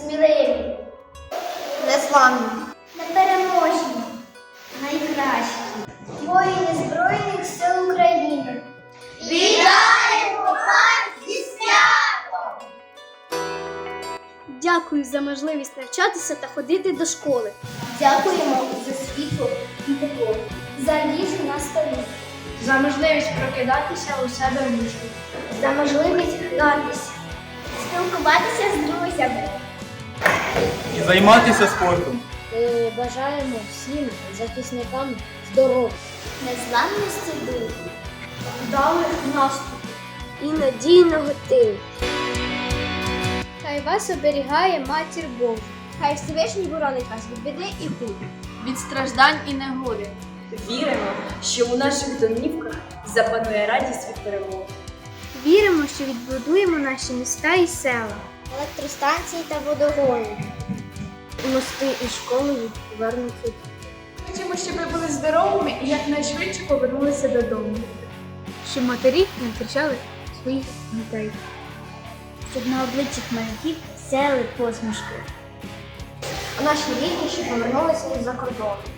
сміливі, Незламні. непереможні, найкращі. Воїни Збройних сил України. Вітаємо вас зі святом! Дякую за можливість навчатися та ходити до школи. Дякуємо за світло і тепло, за їжу на столі, За можливість прокидатися у себе в ліжку. за можливість гратися, спілкуватися з друзями. І займатися спортом. Е, Бажаємо всім захисникам здоров'я Незламності духу. вдалих наступів і надійного тилу. Хай вас оберігає матір Божа. Хай Всевишній боронить вас від біди і куль. від страждань і негоди. Віримо, що у наших домівках запанує радість від перемоги. Віримо, що відбудуємо наші міста і села. Електростанції та водогони. Мости і школи повернуться. Хочемо, щоб ви були здоровими і якнайшвидше повернулися додому. Щоб матері не втрачали своїх дітей. Щоб на обличчях маяків сяли посмішки. А наші рідні, що повернулися із-за кордону. Знаємо!